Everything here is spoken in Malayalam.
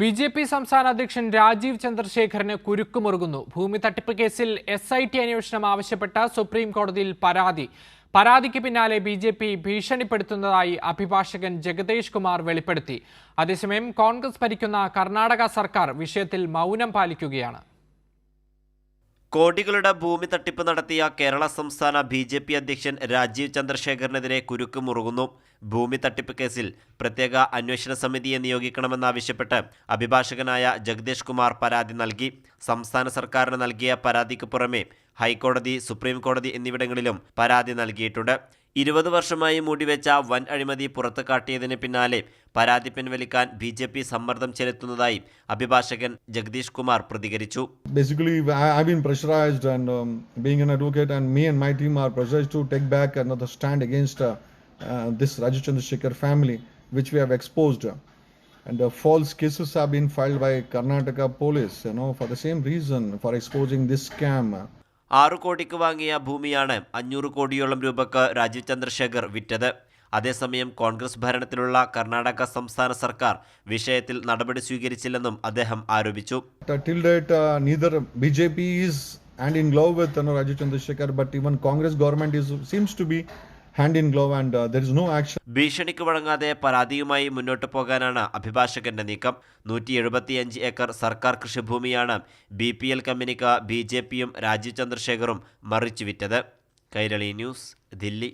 ബി ജെ പി സംസ്ഥാന അധ്യക്ഷൻ രാജീവ് ചന്ദ്രശേഖറിന് കുരുക്കുമുറുകുന്നു. ഭൂമി തട്ടിപ്പ് കേസിൽ എസ് ഐ ടി അന്വേഷണം ആവശ്യപ്പെട്ട സുപ്രീം കോടതിയിൽ പരാതി. പരാതിക്ക് പിന്നാലെ ബി ജെ പി ഭീഷണിപ്പെടുത്തുന്നതായി അഭിഭാഷകൻ ജഗദേഷ് കുമാർ വെളിപ്പെടുത്തി. അതേസമയം കോൺഗ്രസ് ഭരിക്കുന്ന കർണാടക സർക്കാർ വിഷയത്തിൽ മൗനം പാലിക്കുകയാണ്. കോടികളുടെ ഭൂമി തട്ടിപ്പ് നടത്തിയ കേരള സംസ്ഥാന ബി ജെ പി അധ്യക്ഷൻ രാജീവ് ചന്ദ്രശേഖറിനെതിരെ കുരുക്ക് മുറുകുന്നു. ഭൂമി തട്ടിപ്പ് കേസിൽ പ്രത്യേക അന്വേഷണ സമിതിയെ നിയോഗിക്കണമെന്നാവശ്യപ്പെട്ട് അഭിഭാഷകനായ ജഗദീഷ് കുമാർ പരാതി നൽകി. സംസ്ഥാന സർക്കാരിന് നൽകിയ പരാതിക്ക് പുറമെ ഹൈക്കോടതി സുപ്രീം കോടതി എന്നിവിടങ്ങളിലും പരാതി നൽകിയിട്ടുണ്ട്. ഇരുപത് വർഷമായി മൂടിവെച്ച വൻ അഴിമതി പുറത്തു കാട്ടിയതിന് പിന്നാലെ പരാതി പിൻവലിക്കാൻ ബി ജെ പി സമ്മർദ്ദം ചെലുത്തുന്നതായി അഭിഭാഷകൻ ജഗദീഷ് കുമാർ പ്രതികരിച്ചു um, me and my team are pressurized to take back another stand against uh, uh, this raju chandrasekhar family which we have exposed and uh, false cases have been filed by karnataka police you know for the same reason for exposing this scam ആറു കോടിക്ക് വാങ്ങിയ ഭൂമിയാണ് അഞ്ഞൂറ് കോടിയോളം രൂപക്ക് രാജീവ് ചന്ദ്രശേഖർ വിറ്റത്. അതേസമയം കോൺഗ്രസ് ഭരണത്തിലുള്ള കർണാടക സംസ്ഥാന സർക്കാർ വിഷയത്തിൽ നടപടി സ്വീകരിച്ചില്ലെന്നും അദ്ദേഹം ആരോപിച്ചു. Uh, till date uh, neither bjp is hand in glove with you know, raju chandrasekhar but even congress in glove and no action. ഭീഷണിക്ക് വഴങ്ങാതെ പരാതിയുമായി മുന്നോട്ടു പോകാനാണ് അഭിഭാഷകന്റെ നീക്കം. നൂറ്റി എഴുപത്തിയഞ്ച് ഏക്കർ സർക്കാർ കൃഷിഭൂമിയാണ് ബി പി എൽ കമ്പനിക്ക് ബി ജെ പിയും രാജീവ് ചന്ദ്രശേഖറും മറിച്ചു വിറ്റത് കൈരളി ന്യൂസ് ദില്ലി.